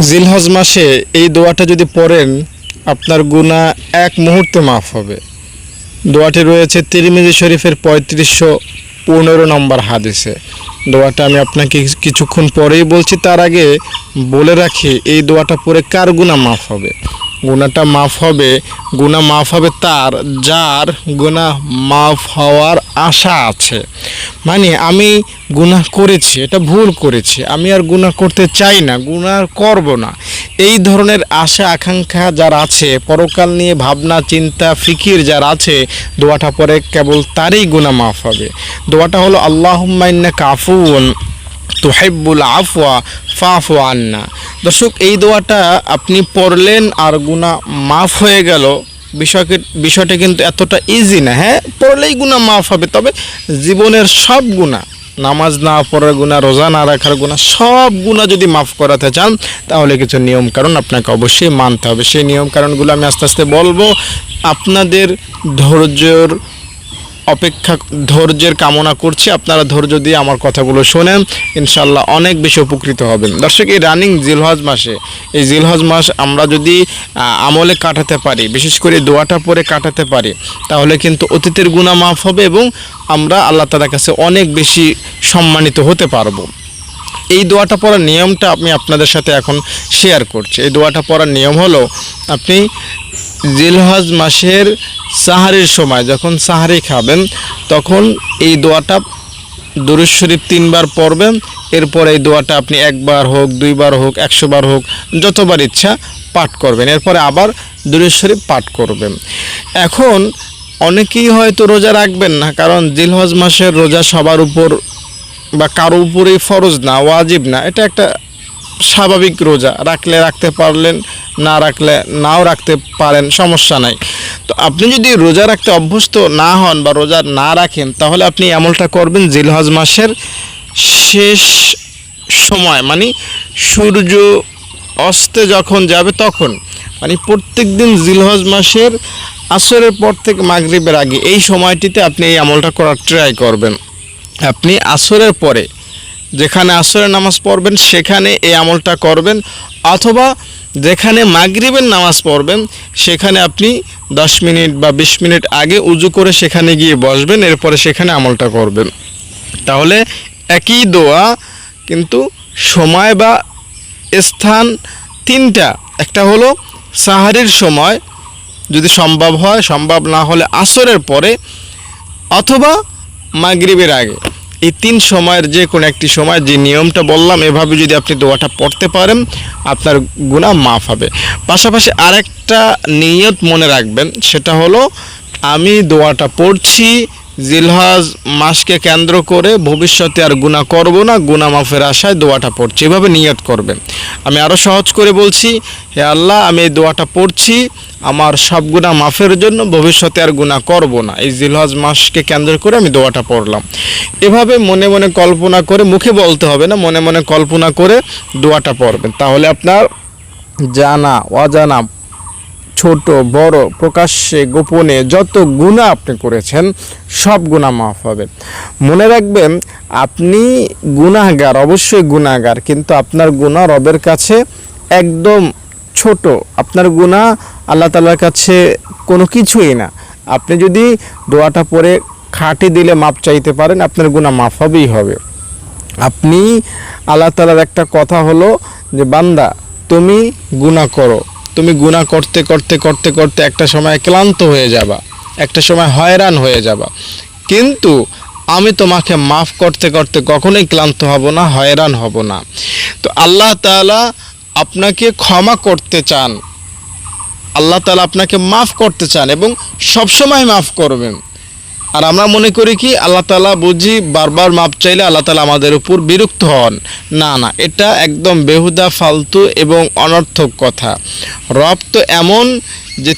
জিলহজ মাসে এই দোয়াটা যদি পড়েন, আপনার গুণা এক মুহূর্তে মাফ হবে। দোয়াটি রয়েছে তিরমিজি শরীফের পঁয়ত্রিশশো পনেরো নম্বর হাদিসে। দোয়াটা আমি আপনাকে কিছুক্ষণ পরেই বলছি, তার আগে বলে রাখি, এই দোয়াটা পরে কার গুণা মাফ হবে? গুণাটা মাফ হবে গুণা মাফ হবে তার, যার গুণা মাফ হওয়ার আশা আছে। মানে আমি গুনাহ করেছি, এটা ভুল করেছি। আমি আর গুনাহ করতে চাই না, গুনাহ করব না। এই ধরনের আশা, আকাঙ্ক্ষা যার আছে, পরকাল নিয়ে ভাবনা, চিন্তা, ফিকির যার আছে, দোয়াটা পরে কেবল তারই গুনাহ মাফ হবে। দোয়াটা হলো আল্লাহুম্মাইন্না কাফুন তুহেব্বুল আফওয়া ফাফু আন্না। দর্শক, এই দোয়াটা আপনি পড়লেন আর গুণা মাফ হয়ে গেল। বিষয়কে বিষয়টা কিন্তু এতটা ইজি না হ্যাঁ? পড়লেই গুণা মাফ হবে, তবে জীবনের সব গুণা নামাজ না পড়ার গুণা রোজা না রাখার গুণা সব গুণা যদি মাফ করাতে চান, তাহলে কিছু নিয়ম কারণ আপনাকে অবশ্যই মানতে হবে। সেই নিয়ম কারণগুলো আমি আস্তে আস্তে বলব। আপনাদের ধৈর্যর অপেক্ষা ধৈর্যের কামনা করছি। আপনারা ধৈর্য দিয়ে আমার কথাগুলো শোনেন। ইনশাল্লাহ অনেক বেশি উপকৃত হবেন। দর্শক, এই রানিং জিলহজ মাসে, এই জিলহজ মাস আমরা যদি আমলে কাটাতে পারি, বিশেষ করে দোয়াটা পরে কাটাতে পারি, তাহলে কিন্তু অতীতের গুণা মাফ হবে এবং আমরা আল্লাহ তালার কাছে অনেক বেশি সম্মানিত হতে পারব। এই দোয়াটা পড়ার নিয়মটা আমি আপনাদের সাথে এখন শেয়ার করছি। এই দোয়াটা পড়ার নিয়ম হলো, আপনি জিলহজ মাসের সাহারির সময় যখন সাহারি খাবেন, তখন এই দোয়াটা দুরুজ শরীফ তিনবার পড়বেন। এরপর এই দোয়াটা আপনি একবার হোক, দুইবার হোক একশো বার হোক, যতবার ইচ্ছা পাঠ করবেন। এরপরে আবার দুরুজ শরীফ পাঠ করবেন। এখন অনেকেই হয়তো রোজা রাখবেন না, কারণ জিলহজ মাসের রোজা সবার উপর বা কারও উপরে ফরজ না, ওয়াজিব না, এটা একটা স্বাভাবিক রোজা। রাখলে রাখতে পারলেন, না রাখলে নাও রাখতে পারেন, সমস্যা নাই। তো আপনি যদি রোজা রাখতে অভ্যস্ত না হন বা রোজা না রাখেন, তাহলে আপনি আমলটা করবেন জিলহজ মাসের শেষ সময় মানে সূর্য অস্তে যখন যাবে তখন মানে প্রত্যেক দিন জিলহজ মাসের আসরের পর থেকে মাগরিবের আগে, এই সময়টিতে আপনি এই আমলটা করার ট্রাই করবেন। আপনি আসরের পরে যেখানে আসরের নামাজ পড়বেন, সেখানে এই আমলটা করবেন অথবা যেখানে মাগরিবের নামাজ পড়বেন, সেখানে আপনি দশ মিনিট বা বিশ মিনিট আগে উজু করে সেখানে গিয়ে বসবেন, এরপরে সেখানে আমলটা করবেন। তাহলে একই দোয়া, কিন্তু সময় বা স্থান তিনটা। একটা হলো সাহারির সময়, যদি সম্ভব হয়, সম্ভব না হলে আসরের পরে, অথবা মাগরিবের আগে। এই তিন সময়ের যে কোনো একটি সময় যে নিয়মটা বললাম, এভাবে যদি আপনি দোয়াটা পড়তে পারেন, আপনার গুণা মাফ হবে। পাশাপাশি আরেকটা নিয়ত মনে রাখবেন, সেটা হলো, আমি দোয়াটা পড়ছি জিলহাজ মাসকে কেন্দ্র করে ভবিষ্যতে আর গুণা করব না গুণা মাফের আশায় দোয়াটা পড়ছি। এভাবে নিয়ত করবেন আমি আরও সহজ করে বলছি, হে আল্লাহ, আমি এই দোয়াটা পড়ছি, আমার সব গুণা মাফের জন্য ভবিষ্যতে আর গুণা করব না। এই জিলহজ মাসকে কেন্দ্র করে আমি দোয়াটা পড়লাম। এভাবে মনে মনে কল্পনা করে, মুখে বলতে হবে না, মনে মনে কল্পনা করে দোয়াটা পড়বেন। তাহলে আপনার জানা, অজানা ছোট, বড়, প্রকাশ্যে, গোপনে যত গুণা আপনি করেছেন, সব গুণা মাফ হবে। মনে রাখবেন, আপনি গুনাহগার, অবশ্যই গুনাহগার, কিন্তু আপনার গুণা রবের কাছে একদম ছোট। আপনার গুণা আল্লাহ তালার কাছে কোনো কিছুই না। আপনি যদি দোয়াটা পরে খাঁটি দিলে মাপ চাইতে পারেন, আপনার গুণা মাফ হবেই হবে। আপনি আল্লাহ তালার একটা কথা হলো যে, বান্দা, তুমি গুণা করো। তুমি গুণা করতে করতে করতে করতে একটা সময় ক্লান্ত হয়ে যাবা, একটা সময় হয়রান হয়ে যাবা। কিন্তু আমি তোমাকে মাফ করতে করতে কখনোই ক্লান্ত হব না, হয়রান হব না। তো আল্লাহ তালা আপনাকে ক্ষমা করতে চান। আল্লাহ তালা আপনাকে মাফ করতে চান এবং সবসময় মাফ করবেন। আর আমরা মনে করি কি, আল্লাহ তালা বুঝি, বারবার মাপ চাইলে আল্লাহ তালা আমাদের উপর বিরক্ত হন। না না, এটা একদম বেহুদা, ফালতু এবং অনর্থক কথা। রব তো এমন যে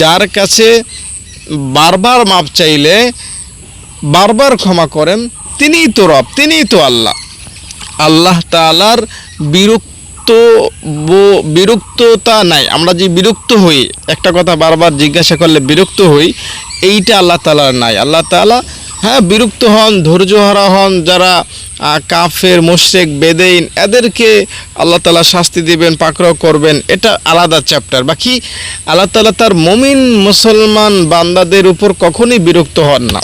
যার কাছে বারবার মাপ চাইলে বারবার ক্ষমা করেন, তিনিই তো রব, তিনিই তো আল্লাহ। আল্লাহ তালার বিরক্ত বো- বিরক্ততা নাই। আমরা যে বিরক্ত হই, একটা কথা বারবার জিজ্ঞাসা করলে বিরক্ত হই, এইটা আল্লাহ তালার নাই। আল্লাহ তালা হ্যাঁ বিরক্ত হন ধৈর্যহারা হন, যারা কাফের মোশেক বেদেইন, এদেরকে আল্লাহ তালা শাস্তি দিবেন, পাকড়াও করবেন, এটা আলাদা চ্যাপ্টার। বাকি আল্লাহ তালা তার মমিন মুসলমান বান্দাদের উপর কখনোই বিরক্ত হন না।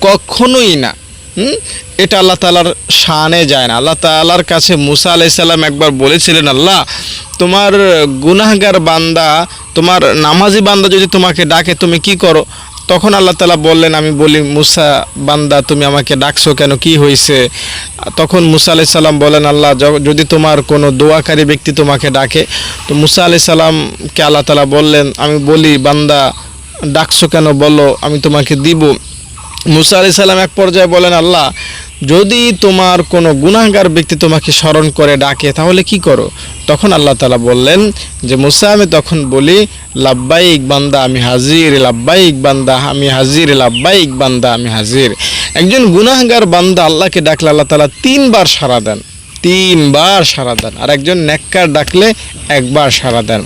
কখনোই না। এটা আল্লাহ তালার শানে যায় না। আল্লাহ তালার কাছে মুসা আলাইসাল্লাম একবার বলেছিলেন, আল্লাহ, তোমার গুনাহগার বান্দা, তোমার নামাজি বান্দা যদি তোমাকে ডাকে, তুমি কি করো? তখন আল্লাহ তালা বললেন, আমি বলি, মুসা বান্দা, তুমি আমাকে ডাকছো কেন? কি হয়েছে তখন মুসা আলাই সাল্লাম বলেন, আল্লাহ যদি তোমার কোনো দোয়াকারী ব্যক্তি তোমাকে ডাকে, তো মুসা আলাই সাল্লামকে আল্লাহ তালা বললেন, আমি বলি, বান্দা, ডাকছো কেন? বলো, আমি তোমাকে দিব। মুসা আলি সাল্লাম এক পর্যায়ে বলেন, আল্লাহ, যদি তোমার কোনো গুনাহগার ব্যক্তি তোমাকে স্মরণ করে, ডাকে, তাহলে কি করো? তখন আল্লাহ তালা বললেন যে, মুসা, আমি তখন বলি, লাব্বাইক বান্দা, আমি হাজির, লাব্বাইক বান্দা, আমি হাজির, লাব্বাইক বান্দা, আমি হাজির। একজন গুনাহগার বান্দা আল্লাহকে ডাকলে আল্লাহ তালা তিনবার সারা দেন। তিনবার সাড়া দেন। আর একজন নেককার ডাকলে একবার সাড়া দেন।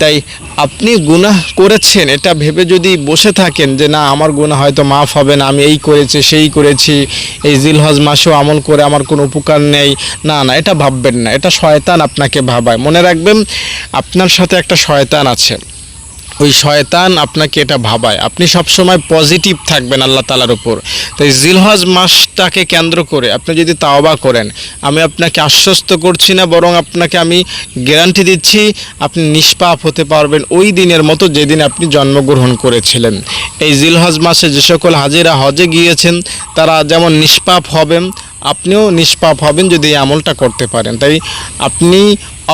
তাই আপনি গুনাহ করেছেন, এটা ভেবে যদি বসে থাকেন যে, না, আমার গুনাহ হয়তো মাফ হবে না, আমি এই করেছি, সেই করেছি, এই জিলহজ মাসেও আমল করে আমার কোনো উপকার নেই। না না, এটা ভাববেন না, এটা শয়তান আপনাকে ভাবায়। মনে রাখবেন, আপনার সাথে একটা শয়তান আছে। ওই শয়তান আপনাকে এটা ভাবায়। আপনি সবসময় পজিটিভ থাকবেন আল্লাহ তালার উপর। তাই জিলহজ মাসটাকে কেন্দ্র করে আপনি যদি তাওবা করেন, আমি আপনাকে আশ্বস্ত করছি না, বরং আপনাকে আমি গ্যারান্টি দিচ্ছি আপনি নিষ্পাপ হতে পারবেন ওই দিনের মতো যেদিন আপনি জন্মগ্রহণ করেছিলেন। এই জিলহজ মাসে যে সকল হাজিরা হজে গিয়েছেন, তারা যেমন নিষ্পাপ হবেন আপনিও নিষ্পাপ হবেন যদি এই আমলটা করতে পারেন। তাই আপনি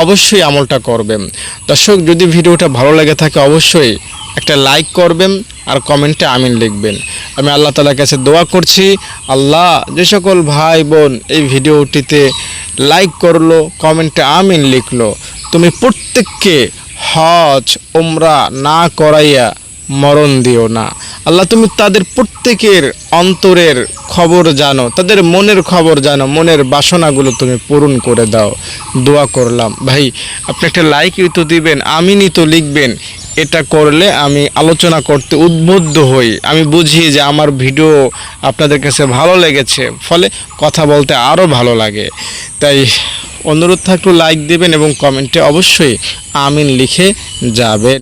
অবশ্যই আমলটা করবেন। দর্শক, যদি ভিডিওটা ভালো লেগে থাকে অবশ্যই একটা লাইক করবেন আর কমেন্টে আমিন লিখবেন। আমি আল্লাহ তালার কাছে দোয়া করছি। আল্লাহ যে সকল ভাই বোন এই ভিডিওটিতে লাইক করল, কমেন্টে আমিন লিখলো, তুমি প্রত্যেককে হজ ওমরা না করাইয়া মরণ দিও না। আল্লাহ, তুমি তাদের প্রত্যেকের অন্তরের খবর জানো, তাদের মনের খবর জানো, মনের বাসনাগুলো তুমি পূরণ করে দাও। দোয়া করলাম। ভাই, আপনি একটা লাইক তো দিবেন, আমিনই তো লিখবেন। এটা করলে আমি আলোচনা করতে উদ্বুদ্ধ হই। আমি বুঝি যে আমার ভিডিও আপনাদের কাছে ভালো লেগেছে, ফলে কথা বলতে আরও ভালো লাগে। তাই অনুরোধ থাকলে লাইক দেবেন এবং কমেন্টে অবশ্যই আমিন লিখে যাবেন।